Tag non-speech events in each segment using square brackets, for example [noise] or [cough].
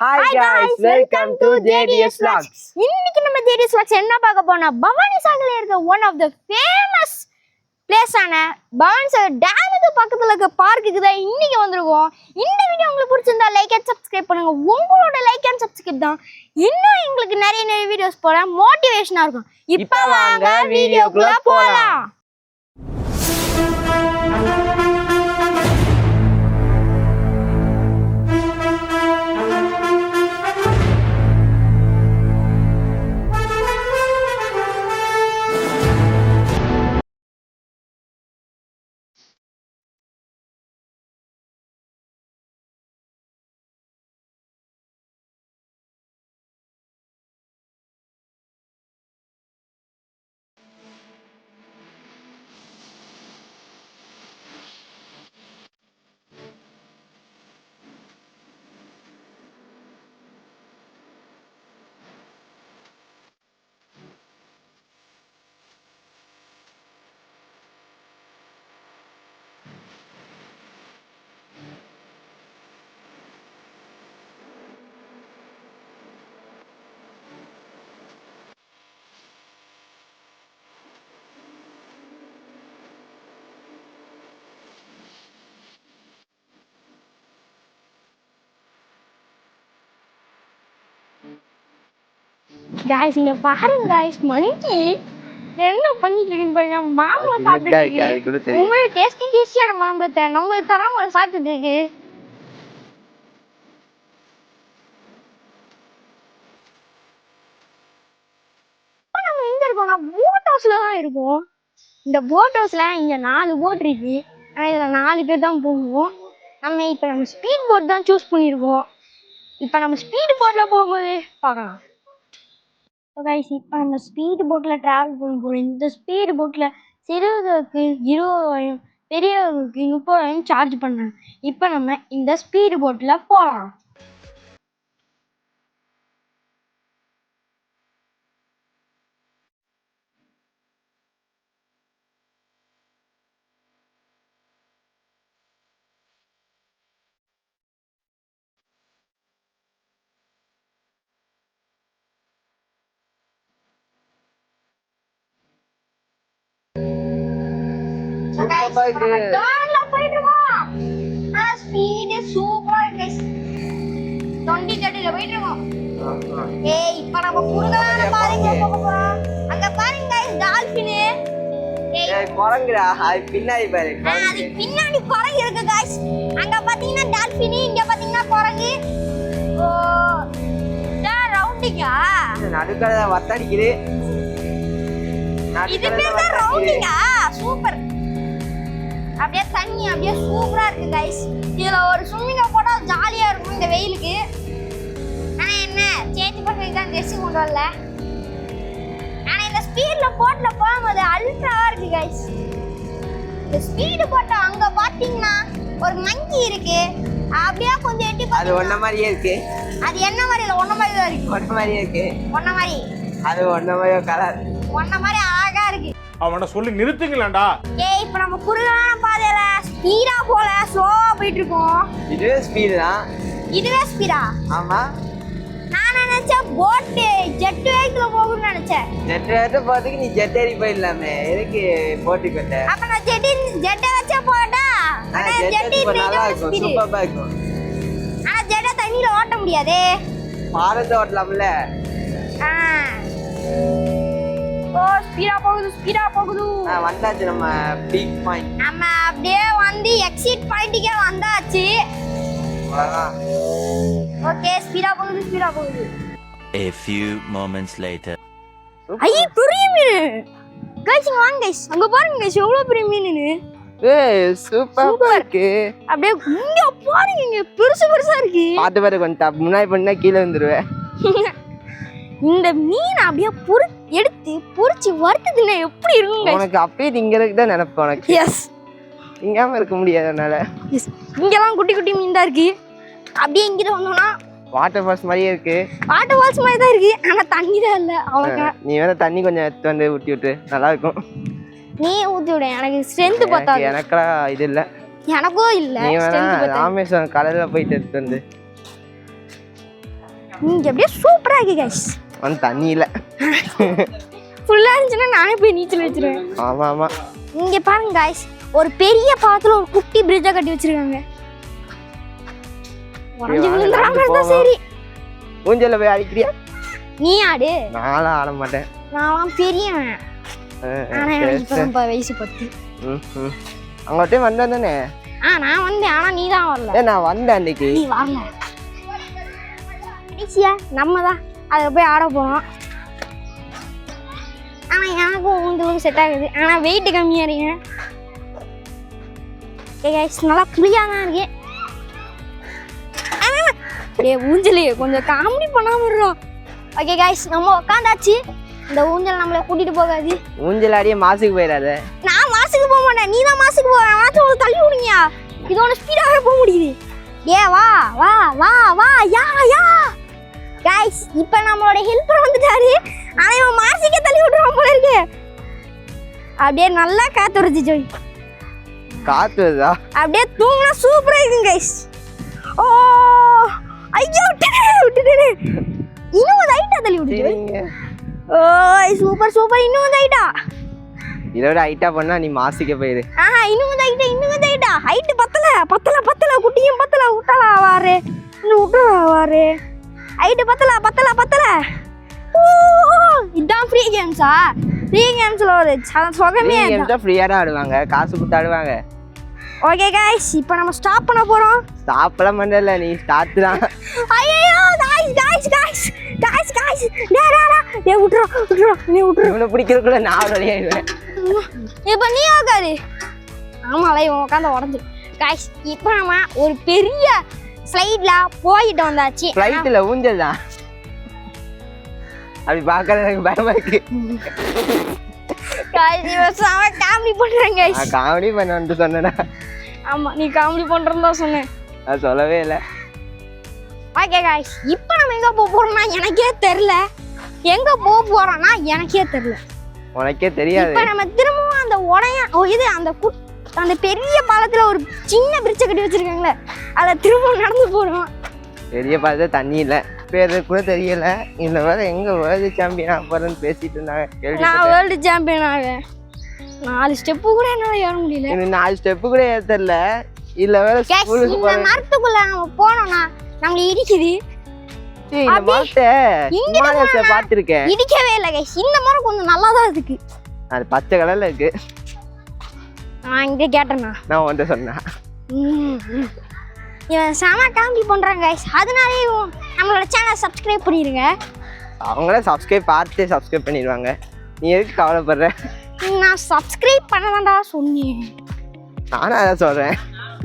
Hi Hi guys guys, welcome to JDS vlogs. இன்னைக்கு நம்ம JDS vlogs என்ன பார்க்க போனா பவானி சாகர்ல இருக்க one of the famous place ஆன பவானி சாகர் டேமுக்கு பக்கத்துல இருக்க பார்க்குக்கு தான் இன்னைக்கு வந்திருக்கோம். இந்த வீடியோ உங்களுக்கு பிடிச்சிருந்தா லைக் அண்ட் சப்ஸ்கிரைப் பண்ணுங்க. உங்களோட லைக் அண்ட் சப்ஸ்கிரைப் தான் இன்னும் எங்களுக்கு நிறைய நிறைய வீடியோஸ் போட மோட்டிவேஷனா இருக்கும். இப்போ வாங்க வீடியோக்குள்ள போலாம். காய்ஸ் இங்க பாருங்க காய்ஸ் மணிக்கு என்ன பண்ணிட்டு இருக்கீங்க மாம்பழம் சாப்பிட்டு. உங்களுக்கு டேஸ்டி டேஸ்டியான மாம்பழத்தை நம்ம தராம சாப்பிட்டு இருக்கு. போட் ஹவுஸ்ல தான் இருக்கோம். இந்த போட் ஹவுஸ்ல இங்க நாலு போட் இருக்கு. ஆனா இதுல நாலு பேர் தான் போவோம். நம்ம இப்ப நம்ம ஸ்பீட் போட் தான் சூஸ் பண்ணியிருக்கோம் இப்ப நம்ம ஸ்பீட் போட்ல போகும்போது பார்க்கலாம். கைஸ் இப்போ நம்ம ஸ்பீடு போட்டில் ட்ராவல் பண்ண போகிறோம் இந்த ஸ்பீடு போட்டில் சிறுவர்களுக்கு இருபதாயிரம் பெரியவர்களுக்கு முப்பதாயிரம் சார்ஜ் பண்ணாங்க இப்போ நம்ம இந்த ஸ்பீடு போட்டில் போகலாம் இருக்கு. கார்ல போயிட்டு. இருக்கோம் ஆனா ஸ்பீடு சூப்பரா இருக்கு டுவெண்ட்டி தேர்ட்டில போயிட்டு இருக்கோம் ஏய் இப்போ நம்ம குறுகலான பாதைக்கு போக போறோம்? அங்க பாருங்க guys டால்பின் ஏய். குரங்குடா. அது பின்னாடி பாரு பின்னாடி குரங்கு இருக்கு guys. அங்க பாத்தீங்கன்னா டால்பின் இங்க பாத்தீங்கன்னா குரங்கு. ஓ ரவுண்டிங்கா நடுக்கடை வத்தடிக்குது. இது பேர் ரவுண்டிங்கா சூப்பர். அப்படியே தண்ணி அப்படியே சூப்பரா இருக்கு கைஸ் இதுல ஒரு ஸ்விம்மிங்க போட்டா ஜாலியா இருக்கும் இந்த வெயிலுக்கு. ஆனா என்ன சேஞ்ச் பண்றதுக்கு தான் ட்ரெஸ் கொண்டு வரல. ஆனா இந்த ஸ்பீட்ல போட்ல போகும்போது அல்ட்ராவா இருக்கு கைஸ் இந்த ஸ்பீடு போட்ட அங்க பாத்தீங்கன்னா ஒரு மங்கி இருக்கு. அப்படியே கொஞ்சம் எட்டி அது பார்த்தீங்கன்னா ஒன்ன மாதிரியே இருக்கு. அது என்ன மாதிரி இல்ல ஒன்ன மாதிரி தான் இருக்கு. ஒன்ன மாதிரியே இருக்கு. ஒன்ன மாதிரி. அது ஒன்ன மாதிரியே கலர் ஒன்ன மாதிரி அழகா இருக்கு. அவனை சொல்லி நிறுத்துங்களேன்டா. ஏய் இப்போ நம்ம குறுகலான பாதையில ஸ்பீடா போல ஸ்லோவா போயிட்டு இருக்கோம் இதுவே ஸ்பீடு தான். இதுவே ஸ்பீடா ஆமா. நான் நினைச்சேன் போட்டு ஜெட் வேகத்துல போகும்னு நினைச்சேன். ஜெட் எடுத்து போறதுக்கு நீ ஜெட் ஏறி போயிடலாமே. எதுக்கு போட்டி கொண்ட? அப்ப நான் ஜெட்டி ஜெட்டை வச்சே போட்டா? ஜெட் நல்லா இருக்கும். சூப்பரா இருக்கும். ஆனா ஜெட்டை தண்ணியில ஓட்ட முடியாதே. பாரத ஓட்டலாம்ல. ஓ ஸ்பீடா போகுது ஸ்பீடா போகுது வந்தாச்சு நம்ம பீக் பாயிண்ட் நம்ம அப்படியே வந்து எக்ஸிட் பாயிண்ட்டுக்கே வந்தாச்சு. ஓகே ஸ்பீடா போகுது ஸ்பீடா போகுது A few moments later. ஐய பெரிய மீன். இங்க வாங்க கைஸ் அங்க பாருங்க கைஸ் எவ்வளவு பெரிய மீனுன்னு ஏய் சூப்பரா இருக்கு. அப்படியே இங்க பாருங்க இங்க பெருசு பெருசா இருக்கு. பாத்து பாரு கொஞ்சம் முன்னாடி பண்ணா கீழே வந்துருவேன் [laughs] இந்த மீன் அப்படியே பொறு எடுத்து பொரிச்சு வறுத்ததுன்னா எப்படி இருக்கும் கைஸ் உனக்கு அப்படியே திங்கிறதுக்கு தான் நினைப்பேன் உனக்கு? எஸ் திங்காம இருக்க முடியாது அதனால எஸ் இங்கெல்லாம் குட்டி குட்டி மீன் தான் இருக்கு. அப்படியே இங்கிட்ட வந்தோம்னா வாட்டர் ஃபால்ஸ் மாதிரியே இருக்கு. வாட்டர் ஃபால்ஸ் மாதிரி தான் இருக்கு. ஆனா தண்ணி தான் இல்ல அவ்வளோக்கா நீ வேணா தண்ணி கொஞ்சம் எடுத்து வந்து ஊட்டி விட்டு நல்லா இருக்கும் நீ ஊத்தி விட எனக்கு ஸ்ட்ரென்த் எனக்கு பத்தாது எனக்கெல்லாம் இது இல்ல. எனக்கும் இல்ல நீ வேணா ராமேஸ்வரம் கடல்ல போயிட்டு எடுத்து வந்து. இங்க அப்படியே சூப்பரா இருக்கு கைஸ் வந்து தண்ணி இல்லை ஃபுல்லா இருந்துச்சுன்னா நானே போய் நீச்சல் வச்சிருவேன் ஆமா ஆமா. இங்க பாருங்க கைஸ் ஒரு பெரிய பாலத்துல ஒரு குட்டி பிரிட்ஜா கட்டி வச்சிருக்காங்க. சரி. ஊஞ்சல்ல போய் அடிக்கிறியா? நீ ஆடு. நானும் ஆட மாட்டேன். நான் பெரியவன். ஆனா எனக்கு வயசு பத்து. அங்கிட்டே வந்தேன் தானே? ஆ நான் வந்தேன் ஆனா நீ தான் வரல நான் வந்தேன் அன்னைக்கு. நீ வரல. நம்ம தான். அதை போய் ஆட போறோம். ஆனா எனக்கும் உங்களுக்கு செட் ஆகுது. ஆனா வெயிட் கம்மியா இருக்கு. ஏ கைஸ் நல்லா புளியா தான் இருக்கு. டே ஊஞ்சலி கொஞ்சம் காமெடி பண்ணாம இருக்கோம் ஓகே கைஸ் நம்ம உட்காந்தாச்சு இந்த ஊஞ்சல் நம்மளை கூட்டிட்டு போகாது. ஊஞ்சல் ஆடியே மாசுக்கு போயிடாத நான் மாசுக்கு போக மாட்டேன். நீ தான் மாசுக்கு போற அவனாச்சும் ஒரு தள்ளி விடுங்கயா இதோட ஸ்பீடாக போக முடியுது. ஏ வா வா வா வா யா யா. கைஸ் இப்போ நம்மளோட ஹெல்ப்பர் வந்துட்டாரு. ஆனா இவன் மாசிக்க தள்ளி விட்டுருவான் போல இருக்கு. அப்படியே நல்லா காத்து வருது ஜோய். காத்து வருதா அப்படியே தூங்கினா சூப்பரா இருக்கும் கைஸ் ஓ ஐயோ விட்டுடு விட்டுடு. இன்னும் ஒரு ஹைட்டா தள்ளி விட்டு சரிங்க. ஓ சூப்பர் சூப்பர் இன்னும் ஒரு ஹைட்டா இதோட ஹைட்டா பண்ணா நீ மாசிக்க போயிரு. ஆஹா இன்னும் கொஞ்சம் ஹைட்டு இன்னும் கொஞ்சம் ஹைட்டா ஹைட்டு பத்தல பத்தல பத்தல குட்டியும் பத்தல. விட்டலா வாரு. இன்னும் விட்டலா வாரு. ஹைட்டு பத்தல பத்தல பத்தல இதான் ஃப்ரீ கேம்ஸா ஃப்ரீ கேம்ஸ்ல ஒரு சுகமே கேம்ஸ் ஃப்ரீயா தான் ஆடுவாங்க காசு கொடுத்து ஆடுவாங்க ஓகே காய்ஸ் இப்போ நம்ம ஸ்டாப் பண்ண போறோம் ஸ்டாப்லாம் பண்ணல நீ ஸ்டார்ட் தான் ஐயோ guys guys guys guys guys டே டே டே விட்டுறா விட்டுறா நீ விட்டுறா இவனை பிடிக்கிறதுக்குள்ள நான் விளையாடுவேன் இப்போ நீ உட்காரு ஆமால இவன் உட்காந்து உடஞ்சு காய்ஸ் இப்போ நம்ம ஒரு பெரிய ஸ்லைட்ல போயிட்டு வந்தாச்சு. ஃப்ளைட்டில் ஊஞ்சல் தான் அப்படி பார்க்கறது எனக்கு பயமா இருக்கு. காமெடி நான் காமெடி பண்ண சொன்னேன்னா ஆமா நீ காமெடி பண்றேன்னு தான் சொன்னேன். நான் சொல்லவே இல்லை. ஓகே காய்ஸ் இப்போ நம்ம எங்க போக போறோம்னா எனக்கே தெரியல. எங்க போக போறோம்னா எனக்கே தெரியல. உனக்கே தெரியாது. இப்போ நம்ம திரும்பவும் அந்த உடைய இது அந்த குட் அந்த பெரிய பாலத்துல ஒரு சின்ன பிரிட்ஜை கட்டி வச்சிருக்காங்களே அதை திரும்பவும் நடந்து போறோம். பெரிய பார்த்து தண்ணி இல்லை. பேர் கூட தெரியல. இந்த வேலை எங்க வேர்ல்டு சாம்பியன் ஆகிறேன்னு பேசிட்டு இருந்தாங்க. நான் வேர்ல்டு சாம்பியன் ஆவேன். நாலு ஸ்டெப்பு கூட என்னால ஏற முடியல. எனக்கு நாலு ஸ்டெப்பு கூட ஏத்தல. இல்ல வேற ஸ்கூலுக்கு இந்த மரத்துக்குள்ள நம்ம போனோம்னா நம்மள இடிக்குது. இந்த மரத்தை பார்த்துருக்கேன். இடிக்கவே இல்லை இந்த மரம் கொஞ்சம் நல்லா தான் இருக்கு. அது பச்சை கலர்ல இருக்கு. நான் இங்கே கேட்டேண்ணா நான் உன்ட்ட சொன்னேன். இவன் செம காமெடி பண்றாங்க கைஸ் அதனாலே இவன் நம்மளோட சேனல் சப்ஸ்கிரைப் பண்ணிருங்க. அவங்களே சப்ஸ்கிரைப் பார்த்து சப்ஸ்கிரைப் பண்ணிடுவாங்க. நீ எதுக்கு கவலைப்படுற? நான் சப்ஸ்கிரைப் பண்ணதான்டா சொன்னேன். நானும் அதான் சொல்றேன்.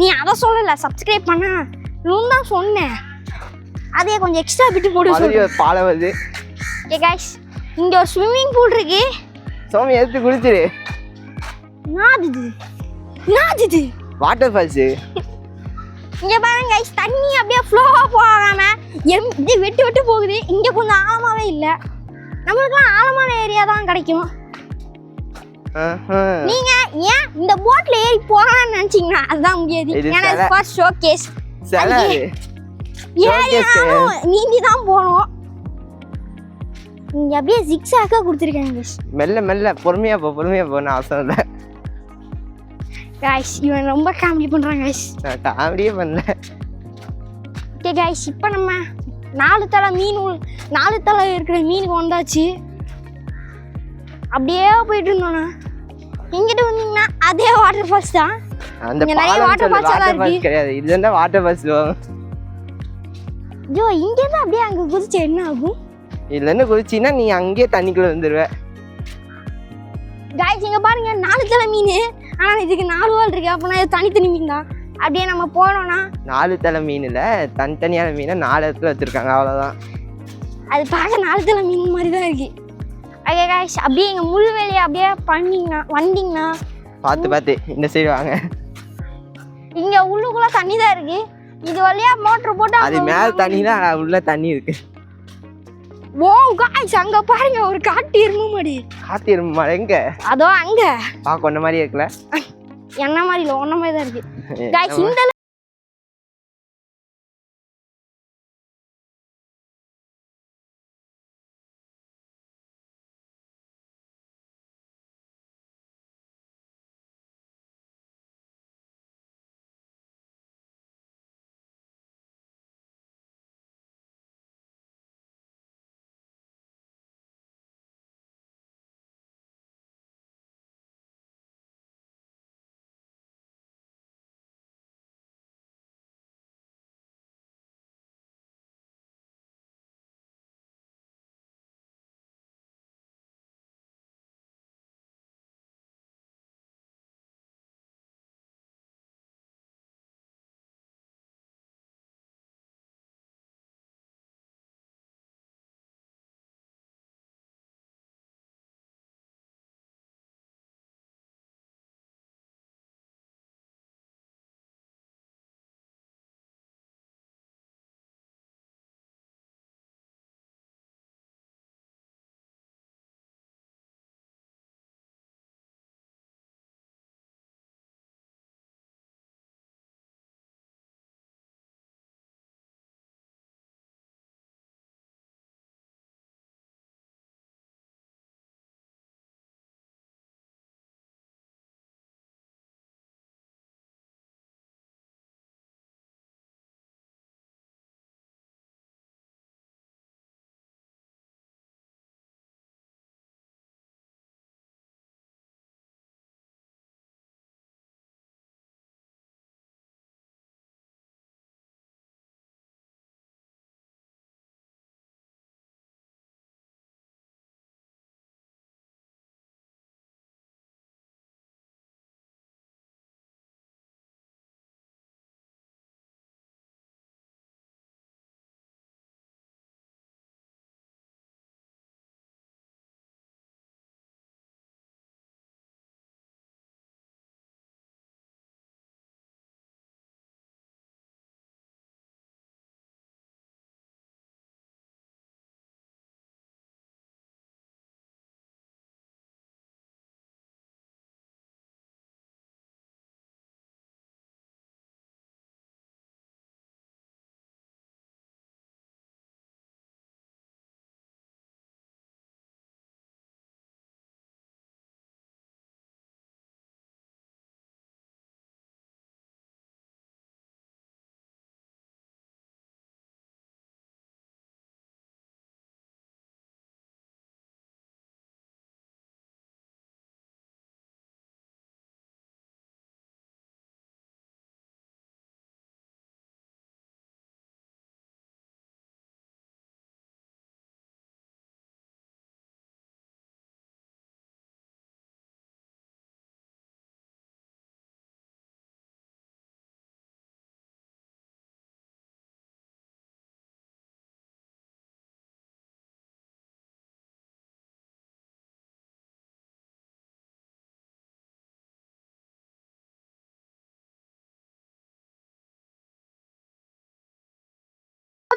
நீ அதை சொல்லல சப்ஸ்கிரைப் பண்ண. இன்னும் தான் சொன்னேன். அதே கொஞ்சம் எக்ஸ்ட்ரா போட்டு பாலம் வருது ஓகே கைஸ் இங்க ஒரு ஸ்விம்மிங் பூல் இருக்கு. சோமி எடுத்து குளிச்சிரு. நாது இது வாட்டர் ஃபால்ஸு இங்க பாருங்க தண்ணி அப்படியே ஃப்ளோவா போகாம இது வெட்டு வெட்டு போகுது. இங்க கொஞ்சம் ஆழமாவே இல்ல. நம்மளுக்குலாம் ஆழமான ஏரியா தான் கிடைக்கும். நீங்க ஏன் இந்த போட்ல ஏறி போகலாம்னு நினைச்சீங்கன்னா அதுதான் முடியாது. ஏன்னா. ஃபர்ஸ்ட் ஷோகேஸ் ஏறினாலும் நீந்தி தான் போகணும் இங்க அப்படியே ஜிக்ஸாக்கா கொடுத்துருக்காங்க. மெல்ல மெல்ல பொறுமையா போ பொறுமையா போன்னு அவசரம் இல்லை guys இவன் ரொம்ப காமெடி பண்றான் guys. நான் காமெடியே பண்ணல. ஓகே கைஸ் இப்போ நம்ம நாலு தலை மீன் நாலு தலை இருக்கிற மீனுக்கு வந்தாச்சு. அப்படியே போயிட்டு இருந்தோண்ணா இங்கிட்டு வந்தீங்கன்னா அதே வாட்டர் ஃபால்ஸ் தான். அந்த இங்க நிறைய எல்லாம் வாட்டர் ஃபால்ஸ் இருக்கு. கிடையாது. இது தான் வாட்டர் ஃபால்ஸ் ஜோ இங்கேருந்து அப்படியே அங்கே குதிச்சு என்ன ஆகும்? இதுலேருந்து குதிச்சின்னா நீ அங்கேயே தண்ணிக்குள்ள வந்துருவ காய்ஸ் இங்கே பாருங்க நாலு தலை மீன். ஆனால் இதுக்கு நாலு வால் இருக்கு அப்போனா இது தனித்தனி மீன் தான் அப்படியே நம்ம போனோம்னா? நாலு தலை மீனில் தனித்தனியான மீனை நாலு இடத்துல வச்சுருக்காங்க அவ்வளோதான் அது பார்க்க நாலு தலை மீன் மாதிரி தான் இருக்கு. ஓகே காய்ஸ் அப்படியே எங்கள் முள்வேலியை அப்படியே பண்ணிங்கன்னா வந்தீங்கன்னா பார்த்து பார்த்து இந்த சைடு வாங்க. இங்கே உள்ளுக்குள்ளே தண்ணி தான் இருக்கு. இது வழியா மோட்டர் போட்டு அது மேலே தண்ணி தான் உள்ள தண்ணி இருக்கு. ஓ காய்ஸ் அங்க பாருங்க ஒரு காட்டு எருமை மாடி காத்திரும் எங்க? அதோ அங்க. பார்க்க ஒன்ன மாதிரி இருக்குல்ல? என்ன மாதிரி இல்லை ஒன்ன [laughs] மாதிரி தான் இருக்கு காய்ஸ் இந்த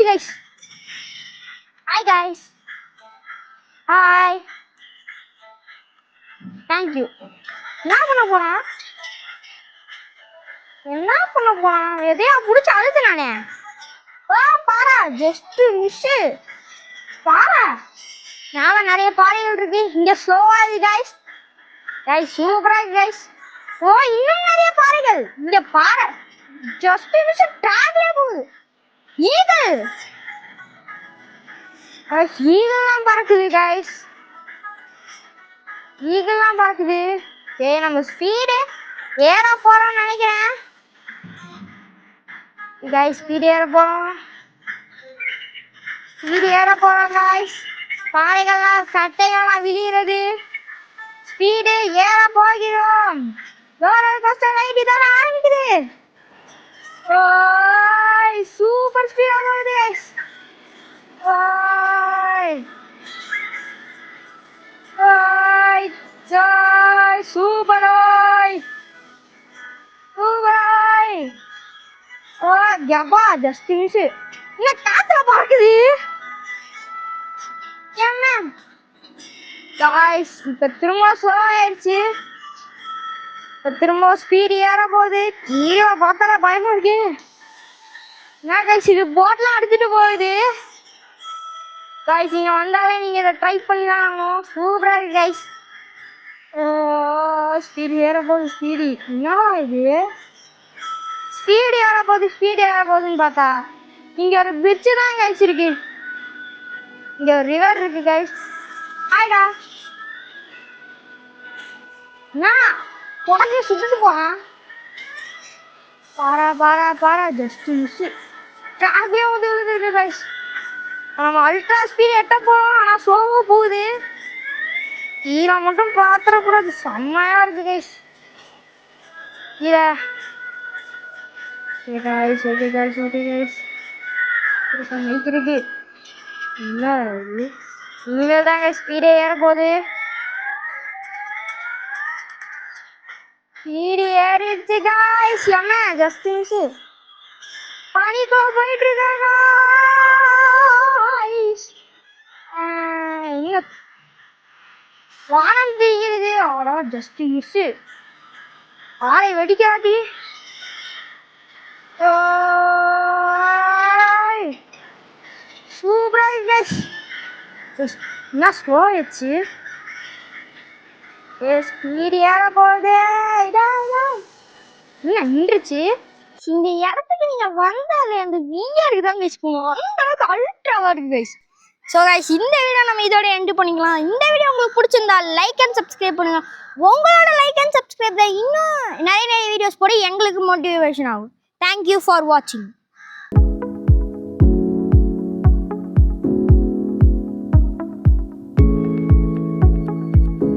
போயிடுச்சு guys hi guys hi thank you என்ன பண்ண போறான் என்ன பண்ண போறான் எதையா புடிச்சு அழுது நானே? ஆ பாரா. ஜஸ்ட் மிஸ் பாரா. நாம நிறைய பாறைகள் இருக்கு. இங்க ஸ்லோவா இருக்கு கைஸ் கைஸ் சூப்பரா இருக்கு கைஸ் ஓ இன்னும் நிறைய பாறைகள் இங்க பாறை ஜஸ்ட் மிஸ் ட்ராக்ல போகுது. ஈகல் கைஸ் ஈகல்லாம் பறக்குது கைஸ் ஈகல்லாம் பறக்குது. ஏய் நம்ம ஸ்பீடு ஏற போறோம்னு நினைக்கிறேன். கைஸ் ஸ்பீடு ஏற போறோம். ஸ்பீடு ஏற போறோம் கைஸ் பாறைகள்லாம் சட்டைகள்லாம் விழுகிறது. ஸ்பீடு ஏற போகிறோம். ரோலர் கோஸ்டர் ரைடு தான் ஆரம்பிக்குது. ஓய் சூப்பர் ஸ்பீடா போகுது கைஸ் ஓய் ஓய் ஜாய் சூப்பர் ஓய் சூப்பர் ஓய் ஓ யப்பா ஜஸ்ட் மிஸ் என்ன காத்துல பறக்குது என்ன காய்ஸ் இப்ப திரும்ப ஸ்லோ ஆயிடுச்சு இப்ப திரும்ப ஸ்பீடு ஏற போகுது. கீழே பார்த்தா பயமா இருக்கு. என்ன கைஸ் இது போட்லாம் அடிச்சுட்டு போகுது. கைஸ் நீங்கள் வந்தாலே நீங்கள் இதை ட்ரை பண்ணி தான் ஆகணும். சூப்பராக இருக்கு கைஸ் ஸ்பீடு ஏற போகுது ஸ்பீடு என்ன இது? ஸ்பீடு ஏற போகுது ஸ்பீடு ஏற போகுதுன்னு பார்த்தா இங்கே ஒரு பிரிட்ஜ் தான் கைஸ் இருக்கு. இங்கே ஒரு ரிவர் இருக்கு கைஸ் ஆயிடா என்ன? உடனே சுத்திட்டு பாரா பாரா பாரா ஜஸ்ட் மிஸ் ட்ராஃபியே உதவுது கைஸ் நம்ம அல்ட்ரா ஸ்பீட் எட்ட போறோம் ஆனால் ஸ்லோவா போகுது கீழே மட்டும் பாத்திரக்கூடாது செம்மையாக இருக்கு கைஸ் கீழே Okay guys, okay guys, okay guys. Mic இருக்கு என்ன இது இனிமேல் தாங்க ஸ்பீடே ஏற போகுது ஸ்பீடு ஏறிடுச்சு காய்ஸ் எம்மா ஜஸ்ட் மிஸ் பனிக்கோ போயிட்டு இருக்காங்க வானம் தெரிகிறது அவ்வளோ ஜஸ்ட் மிஸ் ஆளை வெடிக்காதி. சூப்பரா என்ன ஸ்லோ ஆயிடுச்சு. எஸ் ஏற போகுது. இல்லை நின்றுச்சு. இந்த இடத்துக்கு நீங்க வந்தாலே அந்த விஆருக்கு தான் கைஸ் போகணும். அந்த அளவுக்கு அல்ட்ராவா இருக்கு கைஸ் ஸோ கைஸ் இந்த வீடியோ நம்ம இதோட எண்டு பண்ணிக்கலாம். இந்த வீடியோ உங்களுக்கு பிடிச்சிருந்தா லைக் அண்ட் சப்ஸ்கிரைப் பண்ணுங்க. உங்களோட லைக் அண்ட் சப்ஸ்கிரைப் தான் இன்னும் நிறைய நிறைய வீடியோஸ் போட எங்களுக்கு மோட்டிவேஷன் ஆகும். தேங்க்யூ ஃபார் வாட்சிங்